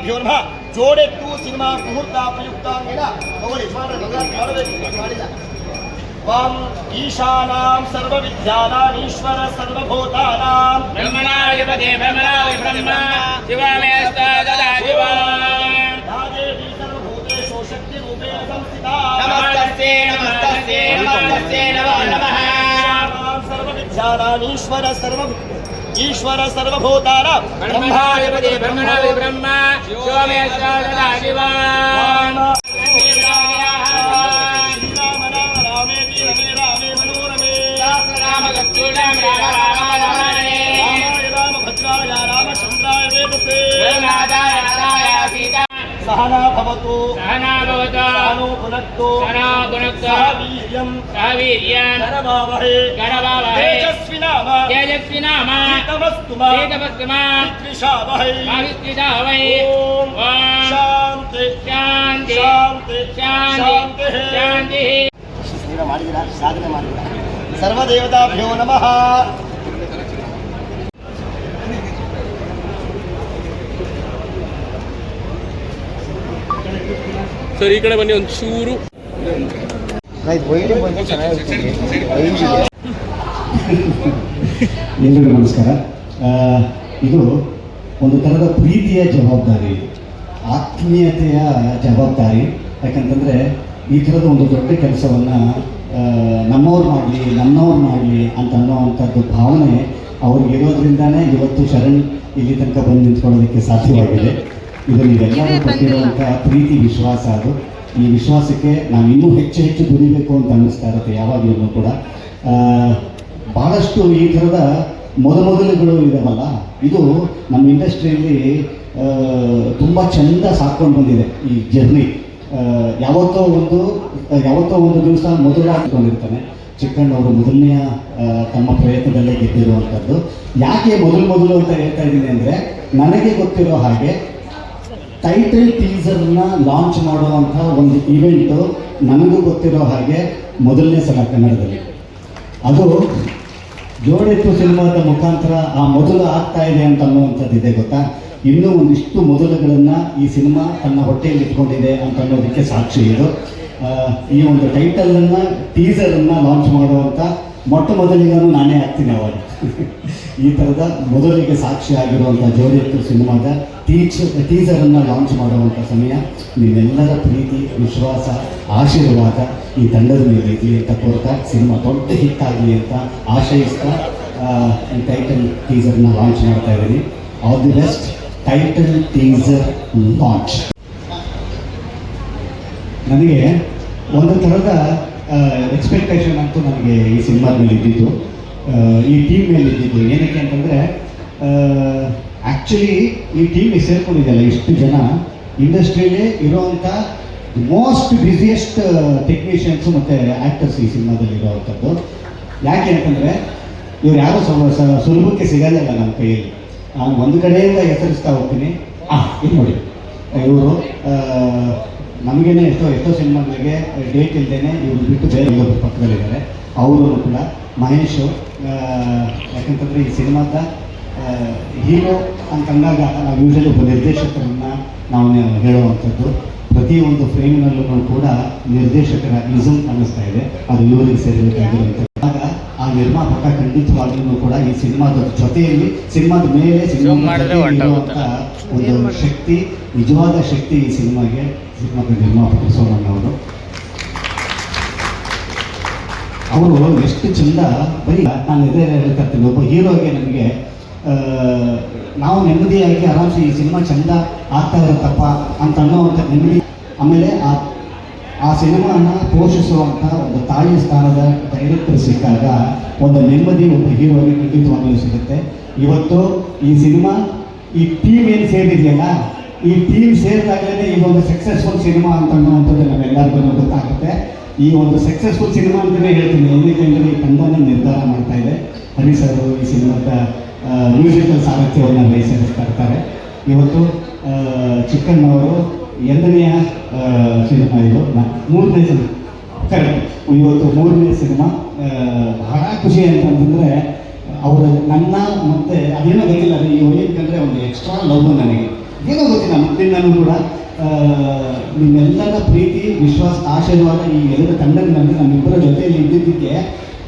ಸರ್ವದೇವತಾಭ್ಯೋ ನಮಃ ಜೋಡೆತ್ತು ಸಿನಿಮಾ ಮುಹೂರ್ತ ಪ್ರಯುಕ್ತಾಂಗೇನ ತಗೊಳ್ಳಿ ಮಾಡ್ರಿ ಮಂಗಳಾರತಿ ಮಾಡಬೇಕು ಮಾಡಿಲ್ಲ ವಾಂ ಈಶಾನಾಂ ಸರ್ವವಿದ್ಯಾನಾಂ ಈಶ್ವರ ಸರ್ವಭೂತಾನಾಂ ಬ್ರಹ್ಮಣಾಧಿಪತಿ ಬ್ರಹ್ಮಣಾಧಿ ಬ್ರಹ್ಮ ಶಿವಮೇಸ್ತ ದದಾ ಶಿವ ಯಾ ದೇವಿ ಸರ್ವಭೂತೇಷು ಶಕ್ತಿರೂಪೇಣ ಸಂಸ್ಥಿತಾ ನಮಸ್ತಸ್ಯೈ ನಮಸ್ತಸ್ಯೈ ನಮಸ್ತಸ್ಯೈ ನಮೋ ನಮಃ ಈಶಾನಾಂ ಸರ್ವವಿದ್ಯಾನಾಂ ఈశ్వర సర్వభూతాల బ్రహ్మాయ బ్రహ్మణాయ బ్రహ్మ సోమేశ్వర रामचंद्राय वेद से ಶಿವ ಶ್ರೀರಾಮ ರಾಮ ರಾಮೇತಿ ರಮೇ ರಾಮೇ ಮನೋರಮೇ ರಾಮ ಗತ್ತೂಡಂ ರಾಮ ರಾಮ ರಮಣೇ ರಾಮಾಯ ರಾಮ ಭದ್ರಾಯ ರಾಮಚಂದ್ರಾಯ ವೇದಸೇ ರಾಧಾಯ ರಾಧಾಯ ಸೀತಾ ಸಹನಾ ಭವತು ಸಹನಾ ಭವತು ಸಹನೋ ಭುನಕ್ತು ಸಹನಾ ಭುನಕ್ತು ಸಹ ವೀರ್ಯಂ ಸಹ ವೀರ್ಯಂ ಕರವಾವಹೇ ಕರವಾವಹೈ ತೇಜಸ್ವಿನಾಮ ತೇಜಸ್ವಿ ನಾಮ ಪ್ರೀತಮಸ್ತು ಮಾ ವೇದವಸ್ತುಮ ವಿದ್ವಿಷಾವಹೈ ಭಾವಿಸ್ವಿತಾವೈ ಓಂ ಓಂ ಶಾಂತಿ ಶಾಂತಿ ಶಾಂತಿ ಶಾಂತಿ ಶಾಂತಿ ಈಗ ಮಾಡಿದಿರಾ ಸಾಧನೆ ಮಾಡಿದಿರಾ ಸರ್ವದೇವತಾಭ್ಯೋ ನಮಃ ಸರ್ ಈ ಕಡೆ ಬನ್ನಿ ಒಂದು ಚೂರು. ಎಲ್ಲರಿಗೂ ನಮಸ್ಕಾರ. ಇದು ಒಂದು ಥರದ ಪ್ರೀತಿಯ ಜವಾಬ್ದಾರಿ ಆತ್ಮೀಯತೆಯ ಜವಾಬ್ದಾರಿ. ಯಾಕಂತಂದರೆ ಈ ಥರದ ಒಂದು ದೊಡ್ಡ ಕೆಲಸವನ್ನು ನಮ್ಮವ್ರು ಮಾಡಲಿ ನನ್ನವ್ರು ಮಾಡಲಿ ಅಂತ ಅನ್ನೋವಂಥದ್ದು ಭಾವನೆ ಅವ್ರಿಗೆ ಇರೋದ್ರಿಂದಾನೇ ಇವತ್ತು ಶರಣ್ ಇಲ್ಲಿ ತನಕ ಬಂದು ನಿಂತ್ಕೊಳ್ಳೋದಕ್ಕೆ ಸಾಧ್ಯವಾಗಿದೆ. ಇದು ಎಲ್ಲರೂ ಕೊಟ್ಟಿರುವಂಥ ಪ್ರೀತಿ ವಿಶ್ವಾಸ ಅದು. ಈ ವಿಶ್ವಾಸಕ್ಕೆ ನಾವು ಇನ್ನೂ ಹೆಚ್ಚು ಹೆಚ್ಚು ದುಡಿಬೇಕು ಅಂತ ಅನ್ನಿಸ್ತಾ ಇರುತ್ತೆ ಯಾವಾಗಲೂ ಕೂಡ. ಭಾಳಷ್ಟು ಈ ಥರದ ಮೊದಮೊದಲುಗಳು ಇದಾವಲ್ಲ ಇದು ನಮ್ಮ ಇಂಡಸ್ಟ್ರಿಯಲ್ಲಿ ತುಂಬ ಚೆಂದ ಸಾಕೊಂಡು ಬಂದಿದೆ ಈ ಜರ್ನಿ. ಯಾವತ್ತೋ ಒಂದು ಯಾವತ್ತೋ ಒಂದು ದಿವಸ ಮೊದಲು ಹಾಕೊಂಡಿರ್ತಾನೆ ಚಿಕ್ಕಣ್ಣವರು ಮೊದಲನೆಯ ಆ, ತಮ್ಮ ಪ್ರಯತ್ನದಲ್ಲೇ ಗೆದ್ದಿರುವಂಥದ್ದು ಯಾಕೆ ಮೊದಲು ಮೊದಲು ಅಂತ ಹೇಳ್ತಾ ಇದ್ದೀನಿ ಅಂದರೆ ನನಗೆ ಗೊತ್ತಿರೋ ಹಾಗೆ ಟೈಟಲ್ ಟೀಸರ್ನ ಲಾಂಚ್ ಮಾಡುವಂಥ ಒಂದು ಇವೆಂಟು ನನಗೂ ಗೊತ್ತಿರೋ ಹಾಗೆ ಮೊದಲನೇ ಸಲ ಕನ್ನಡದಲ್ಲಿ. ಅದು ಜೋಡೆತ್ತು ಸಿನಿಮಾದ ಮುಖಾಂತರ ಆ ಮೊದಲು ಆಗ್ತಾ ಇದೆ ಅಂತ ಅನ್ನುವಂಥದ್ದು ಇದೆ ಗೊತ್ತಾ? ಇನ್ನೂ ಒಂದಿಷ್ಟು ಮೊದಲುಗಳನ್ನು ಈ ಸಿನಿಮಾ ತನ್ನ ಹೊಟ್ಟೆಯಲ್ಲಿ ಇಟ್ಕೊಂಡಿದೆ ಅಂತ ಅನ್ನೋದಕ್ಕೆ ಸಾಕ್ಷಿ ಇದು. ಈ ಒಂದು ಟೈಟಲನ್ನು ಟೀಸರನ್ನು ಲಾಂಚ್ ಮಾಡುವಂಥ ಮೊಟ್ಟ ಮೊದಲಿಗನು ನಾನೇ ಆಗ್ತೀನಿ ಅವಾಗ. ಈ ಥರದ ಮೊದಲಿಗೆ ಸಾಕ್ಷಿ ಆಗಿರುವಂಥ ಜೋಡೆತ್ತು ಸಿನಿಮಾದ ಟೀಚ್ ಟೀಸರನ್ನು ಲಾಂಚ್ ಮಾಡುವಂಥ ಸಮಯ, ನಿಮ್ಮೆಲ್ಲರ ಪ್ರೀತಿ, ವಿಶ್ವಾಸ, ಆಶೀರ್ವಾದ ಈ ತಂಡದ ಮೇಲೆ ಇರಲಿ ಅಂತ ಕೋರ್ತಾ ಸಿನಿಮಾ ದೊಡ್ಡ ಹಿಟ್ ಆಗಲಿ ಅಂತ ಆಶಯಿಸ್ತಾ ಈ ಟೈಟಲ್ ಟೀಸರ್ನ ಲಾಂಚ್ ಮಾಡ್ತಾ ಇದ್ದೀನಿ. All the best title teaser launch ನನಗೆ ಒಂದು ಥರದ ಎಕ್ಸ್ಪೆಕ್ಟೇಷನ್ ಅಂತೂ ನನಗೆ ಈ ಸಿನಿಮಾದ ಮೇಲೆ ಇದ್ದಿದ್ದು ಈ ಟೀಮ್ ಮೇಲೆ ಇದ್ದಿದ್ದು. ಏನಕ್ಕೆ ಅಂತಂದರೆ ಆ್ಯಕ್ಚುಲಿ ಈ ಟೀಮಿಗೆ ಸೇರ್ಕೊಂಡಿದ್ದಲ್ಲ ಇಷ್ಟು ಜನ ಇಂಡಸ್ಟ್ರಿಯಲ್ಲಿ ಇರೋವಂಥ ಮೋಸ್ಟ್ ಬ್ಯುಸಿಯೆಸ್ಟ್ ಟೆಕ್ನಿಷಿಯನ್ಸು ಮತ್ತು ಆ್ಯಕ್ಟರ್ಸ್ ಈ ಸಿನಿಮಾದಲ್ಲಿ ಇರೋವಂಥದ್ದು ಯಾಕೆ ಅಂತಂದರೆ, ಇವ್ರು ಯಾರೂ ಸುಲಭಕ್ಕೆ ಸಿಗೋದಿಲ್ಲ ನಮ್ಮ ಕೈಯಲ್ಲಿ. ನಾನು ಒಂದು ಕಡೆಯಿಂದ ಹೆಸರಿಸ್ತಾ ಹೋಗ್ತೀನಿ. ಆ ಇದು ನೋಡಿ. ಇವರು ನಮಗೇನೆ ಎಷ್ಟೋ ಎಷ್ಟೋ ಸಿನಿಮಾಗಳಿಗೆ ಡೇಟ್ ಇಲ್ಲದೇ ಇವರು ಬಿಟ್ಟು ಬೇರೆ ಇವರು ಪಕ್ಕದಲ್ಲಿದ್ದಾರೆ. ಅವರು ಕೂಡ, ಮಹೇಶು ಯಾಕಂತಂದ್ರೆ ಈ ಸಿನಿಮಾದ ಹೀರೋ ಅಂತಂದಾಗ ನಾವು ಯೂಶಲಿ ಒಬ್ಬ ನಿರ್ದೇಶಕರನ್ನ ನಾವು ಹೇಳುವಂಥದ್ದು. ಪ್ರತಿಯೊಂದು ಫ್ರೇಮ್ನಲ್ಲೂ ಕೂಡ ನಿರ್ದೇಶಕರ ಇಸಮ್ ಅನ್ನಿಸ್ತಾ ಇದೆ. ಅದು ಇವರಿಗೆ ಸೇರಬೇಕಾಗಿರುವಂಥದ್ದು ಆಗ ಆ ನಿರ್ಮಾಪಕ ಖಂಡಿತವಾಗ್ಲೂ ಕೂಡ ಈ ಸಿನಿಮಾದ ಜೊತೆಯಲ್ಲಿ ಸಿನಿಮಾದ ಮೇಲೆ ಒಂದು ಶಕ್ತಿ ನಿಜವಾದ ಶಕ್ತಿ ಈ ಸಿನಿಮಾಗೆ ಸಿನಿಮಾದ ನಿರ್ಮಾಪಕ ಸೋಮಣ್ಣ ಅವರು. ಅವರು ಎಷ್ಟು ಚಂದ ಬರೀ ನಾನು ಇದೇ ಹೇಳ್ತಿರ್ತೀನಿ ಒಬ್ಬ ಹೀರೋಗೆ ನಮಗೆ ನಾವು ನೆಮ್ಮದಿಯಾಗಿ ಆರಾಮ್ಸೆ ಈ ಸಿನಿಮಾ ಚಂದ ಆಗ್ತಾ ಇರುತ್ತಪ್ಪ ಅಂತ ಅನ್ನೋವಂಥ ನೆಮ್ಮದಿ ಆಮೇಲೆ ಆ ಆ ಸಿನಿಮಾನ ಪೋಷಿಸುವಂಥ ಒಂದು ತಾಯಿ ಸ್ಥಾನದ ಡೈರೆಕ್ಟರ್ ಸಿಕ್ಕಾಗ ಒಂದು ನೆಮ್ಮದಿ, ಒಂದು ಹೀರೋಗೆ ಖಂಡಿತವಾಗಲೂ ಸಿಗುತ್ತೆ. ಇವತ್ತು ಈ ಸಿನಿಮಾ ಈ ಟೀಮ್ ಏನು ಸೇರಿದೆಯಲ್ಲ, ಈ ಟೀಮ್ ಸೇರಿದಾಗಲೇ ಈ ಒಂದು ಸಕ್ಸಸ್ಫುಲ್ ಸಿನಿಮಾ ಅಂತ ಅನ್ನುವಂಥದ್ದು ನಮ್ಮೆಲ್ಲರಿಗೂ ಗೊತ್ತಾಗುತ್ತೆ. ಈ ಒಂದು ಸಕ್ಸಸ್ಫುಲ್ ಸಿನಿಮಾ ಅಂತಲೇ ಹೇಳ್ತೀನಿ. ಏನಕ್ಕೆ ಅಂದರೆ ಈ ತಂಡನ ನಿರ್ಧಾರ ಮಾಡ್ತಾ ಇದೆ. ಹರಿ ಸರ್ ಈ ಸಿನಿಮಾದ ಮ್ಯೂಸಿಕಲ್ ಸಾರಥ್ಯವನ್ನು ವಹಿಸಿರ್ತಾ ಇರ್ತಾರೆ ಇವತ್ತು ಚಿಕ್ಕಣ್ಣವರು ಎರಡನೆಯ ಸಿನಿಮಾ ಇದು. ಮೂರನೇ ಸಿನಿಮಾ. ಕರೆಕ್ಟ್ ಇವತ್ತು ಮೂರನೇ ಸಿನಿಮಾ. ಬಹಳ ಖುಷಿ ಅಂತಂದರೆ ಅವರು ನನ್ನ ಮತ್ತೆ ಅದೇನೋ ಗೊತ್ತಿಲ್ಲ ಈ ಏನಕ್ಕಂದರೆ ಒಂದು ಎಕ್ಸ್ಟ್ರಾ ಲವ್ ನನಗೆ. ಏನೋ ಗೊತ್ತಿಲ್ಲ ಮೊದಲಿಂದನೂ ಕೂಡ ನಿಮ್ಮೆಲ್ಲರ ಪ್ರೀತಿ, ವಿಶ್ವಾಸ, ಆಶೀರ್ವಾದ ಈ ಎರಡು ತಂಡಗಳಲ್ಲಿ ನಮ್ಮಿಬ್ಬರ ಜೊತೆಯಲ್ಲಿ ಇದ್ದಿದ್ದಕ್ಕೆ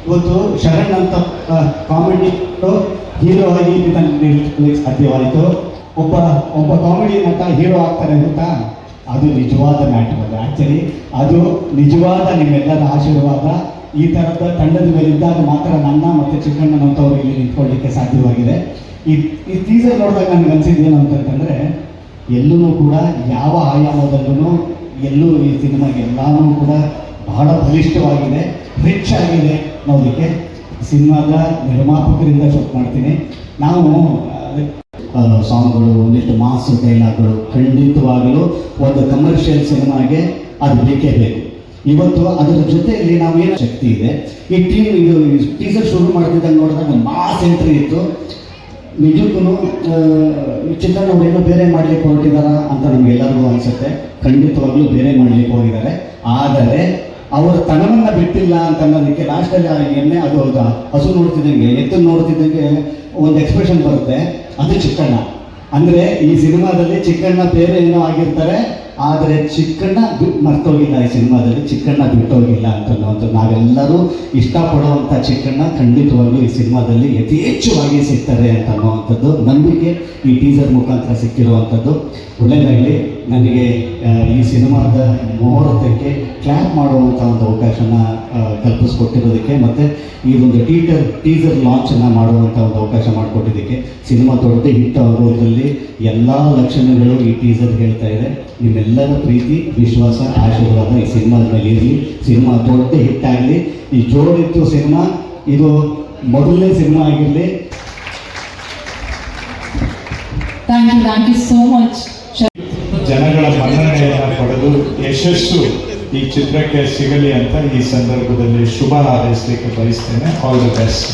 ಇವತ್ತು ಶರಣ್ ಅಂತ ಕಾಮಿಡಿ ಹೀರೋ ಆಗಿ ಸಾಧ್ಯವಾಯಿತು ಒಬ್ಬ ಒಬ್ಬ ಕಾಮಿಡಿ ನಟ ಹೀರೋ ಆಗ್ತಾರೆ ಗೊತ್ತಾ? ಅದು ನಿಜವಾದ ಅದು ಆ್ಯಕ್ಚುಲಿ ಅದು ನಿಜವಾದ ನಿಮ್ಮೆಲ್ಲರ ಆಶೀರ್ವಾದ. ಈ ಥರದ ತಂಡದ ಮೇಲೆ ಇದ್ದಾಗ ಮಾತ್ರ ನನ್ನ ಮತ್ತು ಚಿಕ್ಕಣ್ಣನಂತವ್ರು ಇಲ್ಲಿ ನಿಂತ್ಕೊಳ್ಳಿಕ್ಕೆ ಸಾಧ್ಯವಾಗಿದೆ. ಈ ಈ ಟೀಸರ್ ನೋಡಿದಾಗ ನನಗೆ ಅನ್ಸಿದ್ದು ಏನು ಅಂತಂತಂದರೆ ಎಲ್ಲೂ ಕೂಡ ಯಾವ ಆಯಾಮದಲ್ಲೂ ಎಲ್ಲೂ ಈ ಸಿನಿಮಾ ಎಲ್ಲಾನು ಕೂಡ ಬಹಳ ಬಲಿಷ್ಠವಾಗಿದೆ ರಿಚ್ ಆಗಿದೆ ನೋಡಲಿಕ್ಕೆ. ಸಿನಿಮಾದ ನಿರ್ಮಾಪಕರಿಂದ ಶೋಕ್ ಮಾಡ್ತೀನಿ. ನಾವು ಸಾಂಗ್ಗಳು, ಒಂದಿಷ್ಟು ಮಾಸ್ ಡೈಲಾಗ್ಗಳು ಖಂಡಿತವಾಗಲೂ ಒಂದು ಕಮರ್ಷಿಯಲ್ ಸಿನಿಮಾಗೆ ಅದು ಬೇಕೇ ಬೇಕು. ಇವತ್ತು ಅದರ ಜೊತೆಯಲ್ಲಿ ಏನು ಶಕ್ತಿ ಇದೆ. ಈ ಟೀಮ್ ಇದು ಟೀಸರ್ ಶುರು ಮಾಡ್ತಿದ್ದಂಗೆ ನೋಡಿದಾಗ ಒಂದು ಮಾಸ್ ಎಂಟ್ರಿ ಇತ್ತು. ನಿಜಕ್ಕೂ ಚಿತ್ರನ ಏನೋ ಬೇರೆ ಮಾಡ್ಲಿಕ್ಕೆ ಹೊರಟಿದಾರ ಅಂತ ನಮಗೆಲ್ಲರಿಗೂ ಅನಿಸುತ್ತೆ. ಖಂಡಿತವಾಗ್ಲೂ ಬೇರೆ ಮಾಡ್ಲಿಕ್ಕೆ ಹೋಗಿದ್ದಾರೆ. ಆದರೆ, ಅವರ ತನವನ್ನು ಬಿಟ್ಟಿಲ್ಲ ಅಂತ ಅನ್ನೋದಕ್ಕೆ ಲಾಸ್ಟಲ್ಲಿ ಎಣ್ಣೆ ಅದು ಹಸು ನೋಡ್ತಿದ್ದಂಗೆ ಎತ್ತು ನೋಡ್ತಿದ್ದಂಗೆ ಒಂದು ಎಕ್ಸ್ಪ್ರೆಷನ್ ಬರುತ್ತೆ. ಅದು ಚಿಕ್ಕಣ್ಣ. ಅಂದರೆ ಈ ಸಿನಿಮಾದಲ್ಲಿ ಚಿಕ್ಕಣ್ಣ ಬೇರೆ ಏನೋ ಆಗಿರ್ತಾರೆ, ಆದರೆ ಚಿಕ್ಕಣ್ಣ ಬಿಟ್ಟು ಮರ್ತೋಗಿಲ್ಲ. ಈ ಸಿನಿಮಾದಲ್ಲಿ ಚಿಕ್ಕಣ್ಣ ಬಿಟ್ಟೋಗಿಲ್ಲ ಅಂತ ಅನ್ನೋದು ನಾವೆಲ್ಲರೂ ಇಷ್ಟಪಡುವಂಥ ಚಿಕ್ಕಣ್ಣ ಖಂಡಿತವಾಗ್ಲೂ ಈ ಸಿನಿಮಾದಲ್ಲಿ ಯಥೇಚ್ಛವಾಗಿ ಸಿಗ್ತಾರೆ ಅಂತ ಅನ್ನುವಂಥದ್ದು ನಂಬಿಕೆ ಈ ಟೀಸರ್ ಮುಖಾಂತರ ಸಿಕ್ಕಿರುವಂಥದ್ದು. ಒಳ್ಳೆಯದಾಗಲಿ ನನಗೆ ಈ ಸಿನಿಮಾದ ಮುಹೂರ್ತಕ್ಕೆ ಕ್ಲ್ಯಾಪ್ ಮಾಡುವಂಥ ಒಂದು ಅವಕಾಶನ ಕಲ್ಪಿಸ್ಕೊಟ್ಟಿರೋದಕ್ಕೆ ಮತ್ತು ಈ ಒಂದು ಟೀಟರ್ ಟೀಸರ್ ಲಾಂಚನ್ನು ಮಾಡುವಂಥ ಒಂದು ಅವಕಾಶ ಮಾಡಿಕೊಟ್ಟಿದ್ದಕ್ಕೆ ಸಿನಿಮಾ ದೊಡ್ಡ ಹಿಟ್ ಆಗೋದ್ರಲ್ಲಿ ಎಲ್ಲ ಲಕ್ಷಣಗಳು ಈ ಟೀಸರ್ ಹೇಳ್ತಾ ಇದೆ. ನಿಮ್ಮೆಲ್ಲರ ಪ್ರೀತಿ ವಿಶ್ವಾಸ ಆಶೀರ್ವಾದ ಈ ಸಿನಿಮಾದ ಮೇಲೆ ಇರಲಿ. ಸಿನಿಮಾ ದೊಡ್ಡ ಹಿಟ್ ಆಗಲಿ. ಈ ಜೋಡಿತ್ತು ಸಿನಿಮಾ ಇದು ಮೊದಲನೇ ಸಿನಿಮಾ ಆಗಿರಲಿ. ಜನಗಳ ಮನ್ನಣೆಯನ್ನು ಪಡೆದು ಯಶಸ್ಸು ಈ ಚಿತ್ರಕ್ಕೆ ಸಿಗಲಿ ಅಂತ ಈ ಸಂದರ್ಭದಲ್ಲಿ ಶುಭ ಹಾರೈಸಲಿಕ್ಕೆ ಬಯಸ್ತೇನೆ. ಆಲ್ ದಿ ಬೆಸ್ಟ್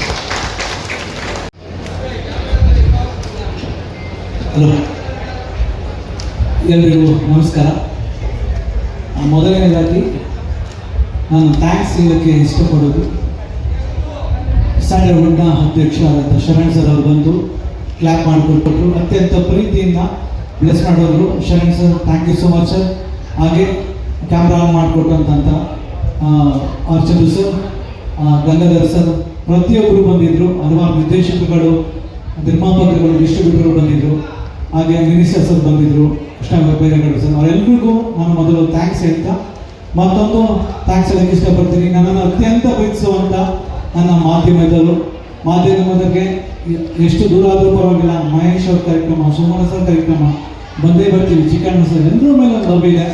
ಎಲ್ರಿಗೂ ನಮಸ್ಕಾರ. ಮೊದಲನೇದಾಗಿ ನಾನು ಥ್ಯಾಂಕ್ಸ್ ಹೇಳೋಕ್ಕೆ ಇಷ್ಟಪಡೋದು ಸ್ಟ್ಯಾಂಡರ್ಡ್ ಅಧ್ಯಕ್ಷರಾದಂಥ ಶರಣ್ ಸರ್ ಅವರು ಬಂದು ಕ್ಲ್ಯಾಪ್ ಮಾಡಿಕೊಟ್ಟು ಅತ್ಯಂತ ಪ್ರೀತಿಯಿಂದ ಬ್ಲೆಸ್ ಮಾಡೋರು Sharan sir thank you so much sir ಹಾಗೆ ಕ್ಯಾಮ್ರಾ ಮಾಡಿಕೊಟ್ಟಂಥ ಅರ್ಚಂದು ಸರ್ ಗಂಗಾಧರ್ ಸರ್ ಪ್ರತಿಯೊಬ್ಬರು ಬಂದಿದ್ದರು ಹಲವಾರು ನಿರ್ದೇಶಕಗಳು ನಿರ್ಮಾಪಕರುಗಳು ಡಿಸ್ಟ್ರಿಬ್ಯೂಟರ್ಗಳು ಬಂದಿದ್ದರು ಹಾಗೆ ಮಿನಿಸ್ಟರ್ ಸರ್ ಬಂದಿದ್ದರು ಕೃಷ್ಣ ಸರ್ ಅವರೆಲ್ಲರಿಗೂ ನಾನು ಮೊದಲು ಥ್ಯಾಂಕ್ಸ್ ಹೇಳ್ತಾ, ಮತ್ತೊಂದು ಥ್ಯಾಂಕ್ಸ್ ಹೇಳಕ್ಕೆ ಇಷ್ಟಪಡ್ತೀನಿ, ನನ್ನನ್ನು ಅತ್ಯಂತ ಪ್ರೀತಿಸುವಂಥ ನನ್ನ ಮಾಧ್ಯಮದಲ್ಲೂ ಮಾಧ್ಯಮದಕ್ಕೆ ಎಷ್ಟು ದೂರ ಆದರೂ ಪರವಾಗಿಲ್ಲ, ಮಹೇಶ್ ಅವ್ರ ಕಾರ್ಯಕ್ರಮ, ಸುಮನ ಸರ್ ಕಾರ್ಯಕ್ರಮ, ಬಂದೇ ಬರ್ತೀವಿ, ಚಿಕ್ಕಣ್ಣ ಸರ್ ಎಲ್ಲರ ಮೇಲೆ ಒಂದು ಇದೆ.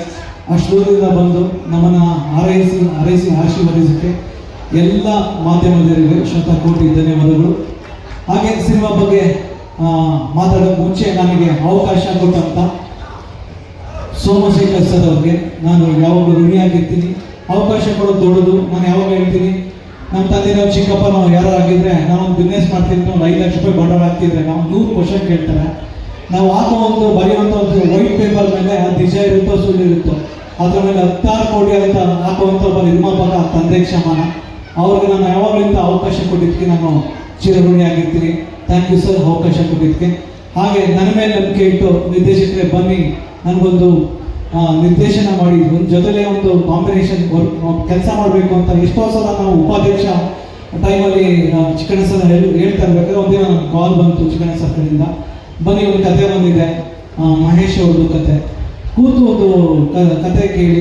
ಅಷ್ಟು ಬಂದು ನಮ್ಮನ್ನು ಹಾರೈಸಿ ಹಾರೈಸಿ ಆಶೀರ್ವದಿಸಕ್ಕೆ ಎಲ್ಲ ಮಾಧ್ಯಮದವರಿಗೆ ಶತಕೋಟಿ ಧನ್ಯವಾದಗಳು. ಹಾಗೆ ಸಿನಿಮಾ ಬಗ್ಗೆ ಮಾತಾಡೋ ಮುಂಚೆ ನನಗೆ ಅವಕಾಶ ಕೊಟ್ಟಂತ ಸೋಮಶೇಖರ್ ಸರ್ ಅವ್ರಿಗೆ ನಾನು ಯಾವಾಗಲೂ ಋಣಿಯಾಗಿರ್ತೀನಿ. ಅವಕಾಶ ಕೊಡೋದು ದೊಡ್ಡದು ನಾನು ಯಾವಾಗ ಹೇಳ್ತೀನಿ? ನಮ್ಮ ತಂದೆ ನಾವು ಚಿಕ್ಕಪ್ಪ ನಾವು ಯಾರು ಆಗಿದ್ರೆ ನಾವೊಂದು ಬಿಸ್ನೆಸ್ ಮಾಡ್ತಿದ್ರೆ ಒಂದು ಐದು ಲಕ್ಷ ರೂಪಾಯಿ ಬಂಡವಾಳ ಹಾಕ್ತಿದ್ರೆ ನಾವು ನೂರು ಕ್ವಶನ್ ಕೇಳ್ತಾರೆ. ನಾವು ಹಾಕೋ ಒಂದು ಬರೆಯುವಂಥ ಒಂದು ವೈಟ್ ಪೇಪರ್ ಮೇಲೆ ಅದು ಇರುತ್ತೋ ಸುಳ್ಳು ಇರುತ್ತೋ, ಅದ್ರ ಮೇಲೆ ಹತ್ತಾರು ಕೋಟಿ ಅಂತ ಹಾಕುವಂಥ ಒಬ್ಬ ನಿರ್ಮಾಪಕ ತಂದೆ ಕ್ಷಮಾನ. ಅವ್ರಿಗೆ ನಾನು ಯಾವಾಗಲಿಂದ ಅವಕಾಶ ಕೊಟ್ಟಿದ್ದಕ್ಕೆ ನಾನು ಚಿರಋಣಿಯಾಗಿರ್ತೀನಿ ಥ್ಯಾಂಕ್ ಯು ಸರ್ ಅವಕಾಶ ಕೊಟ್ಟಿದ್ದಕ್ಕೆ. ಹಾಗೆ ನನ್ನ ಮೇಲೆ ನಂಬಿಕೆ ಇಟ್ಟು ನಿರ್ದೇಶಕರೇ ಬನ್ನಿ. ನನಗೊಂದು ನಿರ್ದೇಶನ ಮಾಡಿ. ಒಂದು ಜೊತೆಲೆ ಒಂದು ಕಾಂಬಿನೇಷನ್ ಕೆಲಸ ಮಾಡಬೇಕು ಅಂತ ಎಷ್ಟೋ ಸಲ ನಾವು ಉಪಾಧ್ಯಕ್ಷ ಟೈಮಲ್ಲಿ ಚಿಕ್ಕಣ್ಣ ಸರ್ ಹೇಳಿ, ಹೇಳ್ತಾ ಇರ್ಬೇಕಾದ್ರೆ ಒಂದಿನ ಕಾಲ್ ಬಂತು ಚಿಕ್ಕಣ್ಣ ಸರ್ ಬನ್ನಿ, ಒಂದು ಕತೆ ಬಂದಿದೆ ಮಹೇಶ್ ಅವ್ರದ್ದು ಕತೆ. ಕೂತು ಒಂದು ಕತೆ ಕೇಳಿ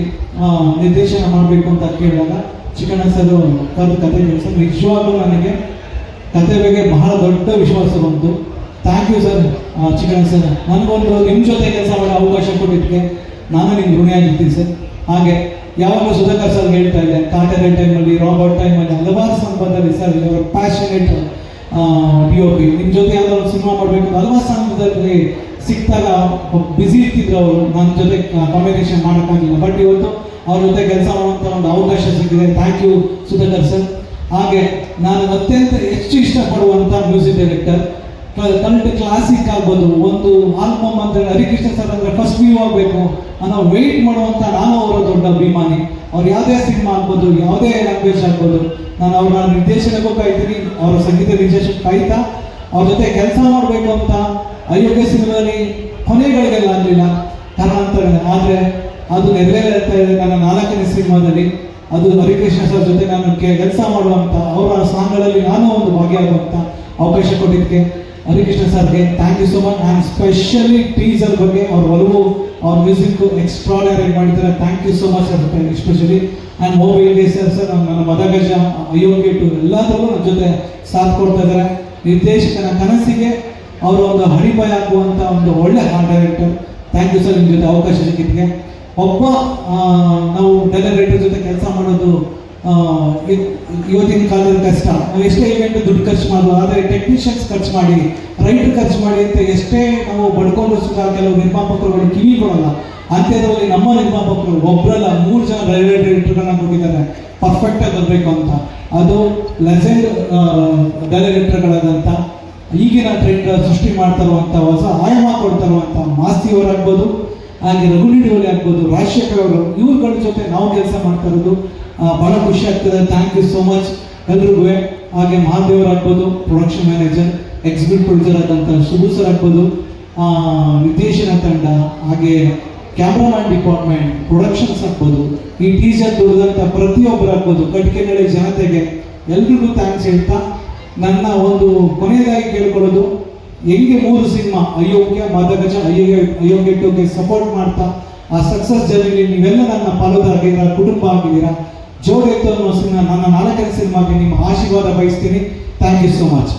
ನಿರ್ದೇಶನ ಮಾಡಬೇಕು ಅಂತ ಕೇಳಿದಾಗ ಚಿಕ್ಕಣ್ಣ ಸರ್ ಕರೆದು ಕತೆ ಕೇಳಿಸ ನಿಜವಾಗ್ಲೂ ನನಗೆ ಕತೆ ಬಗ್ಗೆ ಬಹಳ ದೊಡ್ಡ ವಿಶ್ವಾಸ ಬಂತು. Thank you sir Chikkanna sir, ನನಗೊಂದು ನಿಮ್ಮ ಜೊತೆ ಕೆಲಸ ಮಾಡೋ ಅವಕಾಶ ಕೊಟ್ಟಿದ್ದಕ್ಕೆ ನಾನು ನಿಮ್ಗೆ ಋಣಿಯಾಗಿರ್ತೀನಿ ಸರ್ ಹಾಗೆ ಯಾವಾಗ ಸುಧಾಕರ್ ಸರ್ ಹೇಳ್ತಾ ಇದ್ದೆ ಕಾಟರ ಟೈಮಲ್ಲಿ ರಾಬರ್ಟ್ ಟೈಮಲ್ಲಿ ಹಲವಾರು ಸಂಬಂಧದಲ್ಲಿ sir passionate D O P ನಿಮ್ಮ ಜೊತೆ ಯಾವ್ದಾದ್ರು ಸಿನಿಮಾ ಮಾಡಬೇಕು ಹಲವಾರು ಸಂದರ್ಭದಲ್ಲಿ ಸಿಕ್ಕಿದಾಗ ಬ್ಯುಸಿ ಇರ್ತಿದ್ರು ಅವರು. ನನ್ನ ಜೊತೆ ಕಾಂಬಿನೇಷನ್ ಮಾಡೋಕ್ಕಾಗಿಲ್ಲ ಬಟ್ ಇವತ್ತು ಅವ್ರ ಜೊತೆ ಕೆಲಸ ಮಾಡುವಂಥ ಒಂದು ಅವಕಾಶ ಸಿಕ್ಕಿದೆ. ಥ್ಯಾಂಕ್ ಯು ಸುಧಾಕರ್ ಸರ್ ಹಾಗೆ ನಾನು ಅತ್ಯಂತ ಹೆಚ್ಚು ಇಷ್ಟಪಡುವಂಥ ಮ್ಯೂಸಿಕ್ ಡೈರೆಕ್ಟರ್ ಕನ್ನಡ ಕ್ಲಾಸಿಕ್ ಆಗ್ಬೋದು. ಒಂದು ಆಲ್ಬಮ್ ಅಂತ ಹರಿಕೃಷ್ಣ ಸರ್ ಅಂದರೆ ಫಸ್ಟ್ ವ್ಯೂ ಆಗಬೇಕು ಅನ್ನೋ ವೆಯ್ಟ್ ಮಾಡುವಂಥ ನಾನು ಅವರ ದೊಡ್ಡ ಅಭಿಮಾನಿ. ಅವ್ರು ಯಾವುದೇ ಸಿನಿಮಾ ಆಗ್ಬೋದು, ಯಾವುದೇ ಲ್ಯಾಂಗ್ವೇಜ್ ಆಗ್ಬೋದು. ನಾನು ಅವರ ನಿರ್ದೇಶನಕ್ಕೂ ಕಾಯ್ತೀನಿ, ಅವರ ಸಂಗೀತ ನಿರ್ದೇಶನಕ್ಕೆ ಕಾಯ್ತಾ, ಅವ್ರ ಜೊತೆ ಕೆಲಸ ಮಾಡಬೇಕು ಅಂತ ಅಯೋಗ್ಯ ಸಿನಿಮಾದಲ್ಲಿ ಕೊನೆಗಳಿಗೆಲ್ಲ ಆಗಲಿಲ್ಲ ತರಾಂತರ ಆದರೆ ಅದು ನೆರವೇರ್ತಾ ಇದೆ ನನ್ನ ನಾಲ್ಕನೇ ಸಿನಿಮಾದಲ್ಲಿ, ಅದು ಹರಿಕೃಷ್ಣ ಸರ್ ಜೊತೆ ನಾನು ಕೆಲಸ ಮಾಡುವಂಥ ಅವರ ಸಾಂಗ್ಗಳಲ್ಲಿ ನಾನು ಒಂದು ಭಾಗಿಯಾಗುವಂಥ ಅವಕಾಶ ಕೊಟ್ಟಿದ್ದಕ್ಕೆ ಹರಿಕೃಷ್ಣ ಸರ್ಗೆ thank you so much and specially teaser ಬಗ್ಗೆ ಅವ್ರ ಒಲವು, ಅವ್ರ ಮ್ಯೂಸಿಕ್ ಎಕ್ಸ್ಟ್ರಾಡನರಿ ಮಾಡಿದ್ದಾರೆ. Thank you so much sir especially and ಓ ಇಲ್ಲಿ ಸರ್ ಸರ್ ನನ್ನ ಮದಗಜ ಅಯೋಗ್ಯ ಟು ಎಲ್ಲದರಲ್ಲೂ ನನ್ನ ಜೊತೆ ಸಾಥ್ ಕೊಡ್ತಾ ಇದ್ದಾರೆ ನಿರ್ದೇಶಕನ ಕನಸಿಗೆ ಅವರು ಒಂದು ಹಡಿಪಾಯ ಆಗುವಂಥ ಒಂದು ಒಳ್ಳೆ heart director. Thank you sir ನಿಮ್ಮ ಜೊತೆ ಅವಕಾಶ ಸಿಕ್ಕಿದ್ದಕ್ಕೆ. ಒಬ್ಬ ನಾವು ಡೈರೆಕ್ಟರ್ ಜೊತೆ ಕೆಲಸ ಮಾಡೋದು ಇವತ್ತಿನ ಕಾಲದಲ್ಲಿ ಕಷ್ಟ. ನಾವು ಎಷ್ಟೇ ಇವೆಂಟ್ ದುಡ್ಡು ಖರ್ಚು ಮಾಡೋದು ಆದರೆ ಟೆಕ್ನಿಷಿಯನ್ಸ್ ಖರ್ಚು ಮಾಡಿ ರೈಟರ್ ಖರ್ಚು ಮಾಡಿ ಅಂತ ಎಷ್ಟೇ ನಾವು ಬಡ್ಕೊಂಡು ಸುತ್ತ ಕೆಲವು ನಿರ್ಮಾಪಕರುಗಳು ಕಿವಿ ಕೊಡಲ್ಲ ಅಂತ್ಯದಲ್ಲಿ ನಮ್ಮ ನಿರ್ಮಾಪಕರು ಒಬ್ಬರಲ್ಲ ಮೂರು ಜನ ರೈಲ್ವೆ ಡೈರೆಕ್ಟರ್ಗಳನ್ನ ಕೊಟ್ಟಿದ್ದಾರೆ ಪರ್ಫೆಕ್ಟಾಗಿ ಬರಬೇಕು ಅಂತ. ಅದು ಲೆಸೆಂಡ್ ಡೈರೆಕ್ಟರ್ಗಳಾದಂಥ ಈಗಿನ ಟ್ರೆಂಡ್ ಸೃಷ್ಟಿ ಮಾಡ್ತಾ ಇರುವಂಥ ಹೊಸ ಆಯಾಮ ಕೊಡ್ತಾ ಇರುವಂಥ ಮಾಸ್ತಿಯವರಾಗ್ಬೋದು ಹಾಗೆ ರಘುನಿಡಿಯವರೇ ಆಗ್ಬೋದು, ರಾಜಶೇಖರ್ ಅವರು, ಇವ್ರುಗಳ ಜೊತೆ ನಾವು ಕೆಲಸ ಮಾಡ್ತಾ ಇರೋದು ಭಾಳ ಖುಷಿ ಆಗ್ತದೆ. ಥ್ಯಾಂಕ್ ಯು ಸೋ ಮಚ್ ಎಲ್ರಿಗೂ. ಹಾಗೆ ಮಹಾದೇವರ್ ಆಗ್ಬೋದು ಪ್ರೊಡಕ್ಷನ್ ಮ್ಯಾನೇಜರ್ ಎಕ್ಸಿಕ್ಯೂಟಿವ್ ಪ್ರೊಡ್ಯೂಸರ್ ಆದಂಥ ಸುಬು ಸರ್ ಆಗ್ಬೋದು ನಿರ್ದೇಶನ ತಂಡ, ಹಾಗೆ ಕ್ಯಾಮ್ರಾಮ್ಯಾನ್ ಡಿಪಾರ್ಟ್ಮೆಂಟ್ ಪ್ರೊಡಕ್ಷನ್ಸ್ ಆಗ್ಬೋದು ಈ ಟೀಚರ್ ದುಡಿದಂಥ ಪ್ರತಿಯೊಬ್ಬರು ಆಗ್ಬೋದು ಕಟ್ಕೆನಳ್ಳಿ ಜನತೆಗೆ ಎಲ್ರಿಗೂ ಥ್ಯಾಂಕ್ಸ್ ಹೇಳ್ತಾ, ನನ್ನ ಒಂದು ಕೊನೆಯದಾಗಿ ಕೇಳ್ಕೊಳ್ಳೋದು, ಹೆಂಗೆ ಮೂರು ಸಿನಿಮಾ, ಅಯೋಗ್ಯ ಮಾದಗಜ ಅಯೋಗ್ಯ ಅಯೋಗ್ಯ ಟೂಗೆ ಸಪೋರ್ಟ್ ಮಾಡ್ತಾ, ಆ ಸಕ್ಸಸ್ ಜರ್ನಿಲಿ ನೀವೆಲ್ಲ ನನ್ನ ಪಾಲುದಾಗಿದ್ದೀರಾ ಕುಟುಂಬ ಆಗಿದ್ದೀರಾ, ಜೋಡಿ ಅನ್ನೋ ಸಿನಿಮಾ, ನನ್ನ ನಾಲ್ಕನೇ ಸಿನಿಮಾಗೆ ನಿಮ್ಮ ಆಶೀರ್ವಾದ ಬಯಸ್ತೀನಿ. Thank you so much